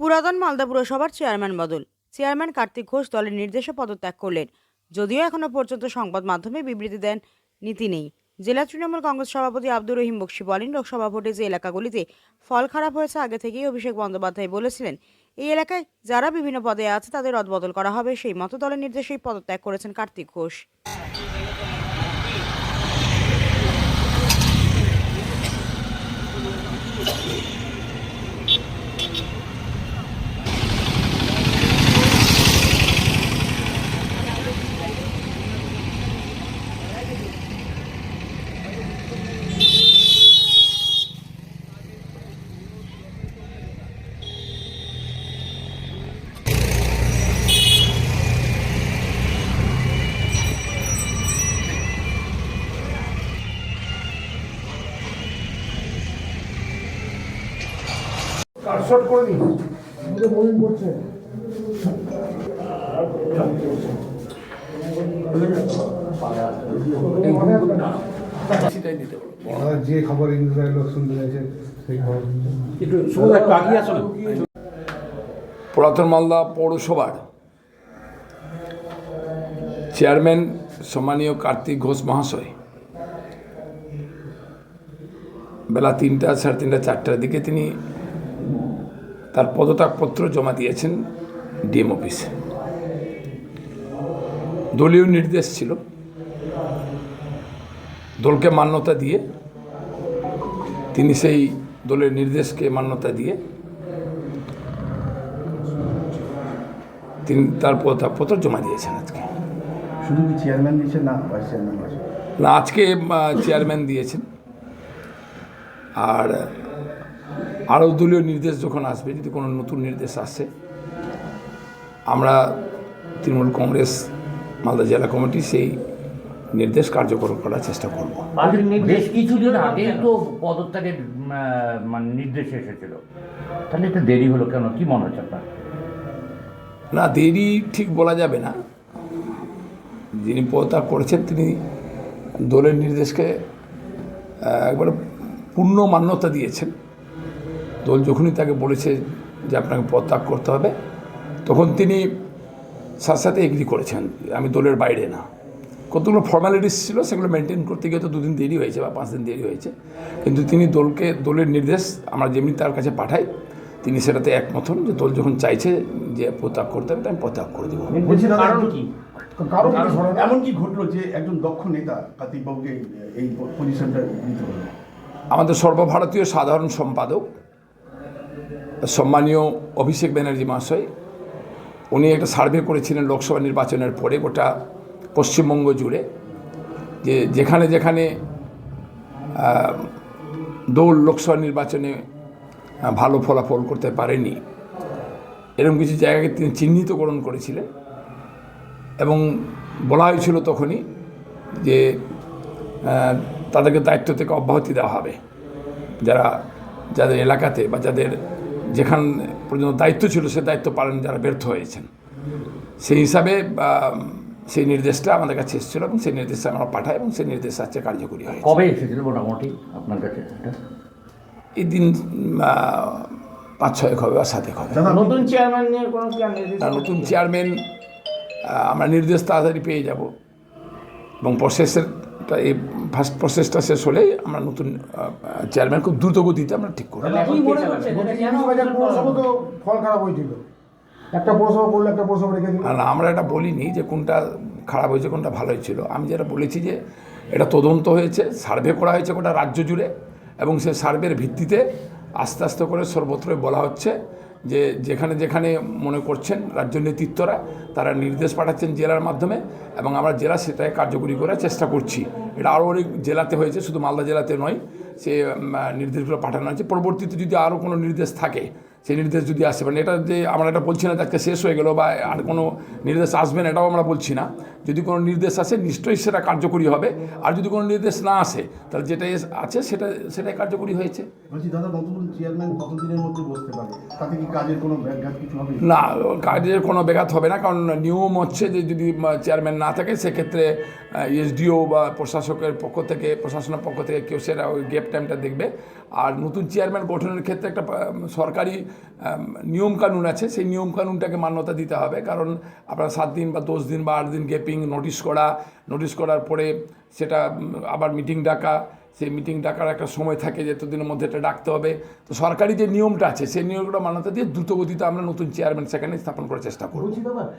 পুরাতন মালদা পুরসভার চেয়ারম্যান বদল। চেয়ারম্যান কার্তিক ঘোষ দলের নির্দেশে পদত্যাগ করলেন। যদিও এখনও পর্যন্ত সংবাদ মাধ্যমে বিবৃতি দেন নীতি নেই। জেলা তৃণমূল কংগ্রেস সভাপতি আব্দুর রহিম বক্সি বলেন, লোকসভা ভোটে যে এলাকাগুলিতে ফল খারাপ হয়েছে, আগে থেকেই অভিষেক বন্দ্যোপাধ্যায় বলেছিলেন, এই এলাকায় যারা বিভিন্ন পদে আছে তাদের রদবদল করা হবে, সেই মতো দলের নির্দেশেই পদত্যাগ করেছেন কার্তিক ঘোষ। কাটশট করে দিন। বোলিং। করছে যে খবর ইন্দ্রের লোক শুনতে চাইছে সেই খবর পুরাতন মালদা পৌরসভার চেয়ারম্যান সম্মানীয় কার্তিক ঘোষ মহাশয় বেলা তিনটা সাড়ে তিনটা চারটার দিকে তিনি তার পদত্যাগপত্র জমা দিয়েছেন ডিএম অফিসে। দলীয় নির্দেশ ছিল দলকে মান্যতা দিয়ে তিনি সেই দলের নির্দেশকে মান্যতা দিয়ে তিনি তার পদত্যাগপত্র জমা দিয়েছেন আজকে। শুধু কি চেয়ারম্যান দিয়েছেন না ভাইস চেয়ারম্যান না আজকে চেয়ারম্যান দিয়েছেন। আর আরও দলীয় নির্দেশ যখন আসবে যদি কোনো নতুন নির্দেশ আসে আমরা তৃণমূল কংগ্রেস মালদা জেলা কমিটি সেই নির্দেশ কার্যকর করার চেষ্টা করব। বেশ কিছুদিন আগে তো পদত্যাগের মানে নির্দেশ এসেছিল। তাহলে একটু দেরি হলো কেন? কি মনে হচ্ছে আপনার? না দেরি ঠিক বলা যাবে না। যিনি পদত্যাগ করেছেন তিনি দলের নির্দেশকে একবারে পূর্ণ মান্যতা দিয়েছেন। দল যখনই তাকে বলেছে যে আপনাকে পদত্যাগ করতে হবে তখন তিনি সাথে সাথে এগ্রি করেছেন আমি দলের বাইরে না। কতগুলো ফর্মালিটিস ছিল সেগুলো মেনটেন করতে গিয়ে তো দুদিন দেরি হয়েছে বা পাঁচ দিন দেরি হয়েছে। কিন্তু তিনি দলকে দলের নির্দেশ আমরা যেমনি তার কাছে পাঠাই তিনি সেটাতে একমত হন যে দল যখন চাইছে যে পত্যাগ করতে হবে তাই আমি পত্যাগ করে দেবো। কারণ কি? কারণ এমন কি ঘটলো যে একজন দক্ষ নেতা এই পজিশনটা আমাদের সর্বভারতীয় সাধারণ সম্পাদক সম্মানীয় অভিষেক ব্যানার্জি মহাশয়, উনি একটা সার্ভে করেছিলেন লোকসভা নির্বাচনের পরে গোটা পশ্চিমবঙ্গ জুড়ে, যে যেখানে যেখানে দৌড় লোকসভা নির্বাচনে ভালো ফলাফল করতে পারেনি। এরকম কিছু জায়গাকে তিনি চিহ্নিতকরণ করেছিলেন। এবং বলা হয়েছিল তখনই যে তাদেরকে দায়িত্ব থেকে অব্যাহতি দেওয়া হবে। যারা, যাদের এলাকাতে বা যাদের যেখান পর্যন্ত দায়িত্ব ছিল সে দায়িত্ব পালন যারা ব্যর্থ হয়েছেন। সেই হিসাবে সেই নির্দেশটা আমাদের কাছে এসেছিল এবং সেই নির্দেশটা আমরা পাঠাই এবং সেই নির্দেশ আজকে কার্যকরী হয় কবে এসেছিল মোটামুটি আপনার কাছে এই দিন পাঁচ ছয় হবে বা সাতেক হবে। নতুন চেয়ারম্যান নিয়ে কোনো নির্দেশ? নতুন চেয়ারম্যান আমরা নির্দেশ তাড়াতাড়ি পেয়ে যাব। এবং প্রসেসের এই ফার্স্ট প্রসেসটা শেষ হলেই আমরা নতুন চেয়ারম্যান খুব দ্রুত গতিতে আমরা ঠিক করব। মনে ফল খারাপ হয়েছিল। একটা পৌরসভা একটা পৌরসভা রেখে আর আমরা এটা বলিনি যে কোনটা খারাপ হয়েছে কোনটা ভালো হয়েছিল। আমি যেটা বলেছি যে এটা তদন্ত হয়েছে সার্ভে করা হয়েছে গোটা রাজ্য জুড়ে এবং সেই সার্ভের ভিত্তিতে আস্তে আস্তে করে সর্বত্রই বলা হচ্ছে যে যেখানে যেখানে মনে করছেন রাজ্য নেতৃত্বরা, তারা নির্দেশ পাঠাচ্ছেন জেলার মাধ্যমে এবং আমরা জেলা সেটাই কার্যকরী করার চেষ্টা করছি। এটা আরও অনেক জেলাতে হয়েছে, শুধু মালদা জেলাতে নয়, সে নির্দেশগুলো পাঠানো হয়েছে। পরবর্তীতে যদি আরও কোনো নির্দেশ থাকে সেই নির্দেশ যদি আসে মানে এটা যে আমরা এটা বলছি না আজকে শেষ হয়ে গেল বা আর কোনো নির্দেশ আসবে না এটাও আমরা বলছি না। যদি কোনো নির্দেশ আসে নিশ্চয়ই সেটা কার্যকরী হবে। আর যদি কোনো নির্দেশ না আসে তাহলে যেটা আছে সেটা সেটাই কার্যকরী হয়েছে। না কাজের কোনো ব্যাঘাত হবে না কারণ নিয়ম হচ্ছে যে যদি চেয়ারম্যান না থাকে সেক্ষেত্রে এসডিও বা প্রশাসকের পক্ষ থেকে প্রশাসনের পক্ষ থেকে কেউ সেটা ওই গ্যাপ টাইমটা দেখবে। আর নতুন চেয়ারম্যান গঠনের ক্ষেত্রে একটা সরকারি নিয়মকানুন আছে। সেই নিয়মকানুনটাকে মান্যতা দিতে হবে। কারণ আপনার সাত দিন বা দশ দিন বা আট দিন গ্যাপিং নোটিশ করা নোটিশ করার পরে সেটা আবার মিটিং ডাকা, সেই মিটিং ডাকার একটা সময় থাকে যে এতদিনের মধ্যে এটা ডাকতে হবে। তো সরকারি যে নিয়মটা আছে, সেই নিয়মটা মান্যতা দিয়ে দ্রুতগতিতে আমরা নতুন চেয়ারম্যান সেখানে স্থাপন করার চেষ্টা করব।